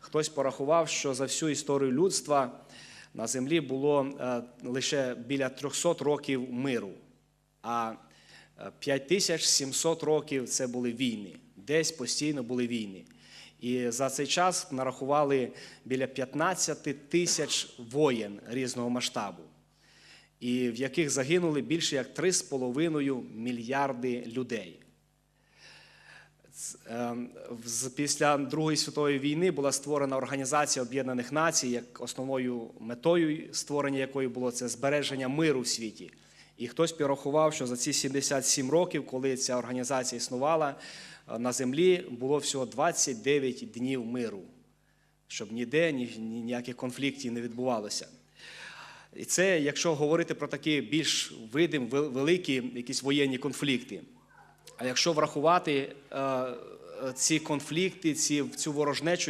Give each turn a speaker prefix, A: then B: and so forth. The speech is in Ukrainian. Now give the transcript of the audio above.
A: Хтось порахував, що за всю історію людства на землі було е, лише біля 300 років миру, а е, 5700 років це були війни. Десь постійно були війни. І за цей час нарахували біля 15 тисяч воєн різного масштабу, і в яких загинули більше як 3,5 мільярди людей. Ем, Після Другої світової війни була створена Організація Об'єднаних Націй, як основною метою створення якої було це збереження миру в світі. І хтось порахував, що за ці 77 років, коли ця організація існувала, е, на землі було всього 29 днів миру, щоб ніде ні- ні- ніяких конфліктів не відбувалося. І це, якщо говорити про такі більш видим, великі якісь воєнні конфлікти. А якщо врахувати е, ці конфлікти, ці, цю ворожнечу,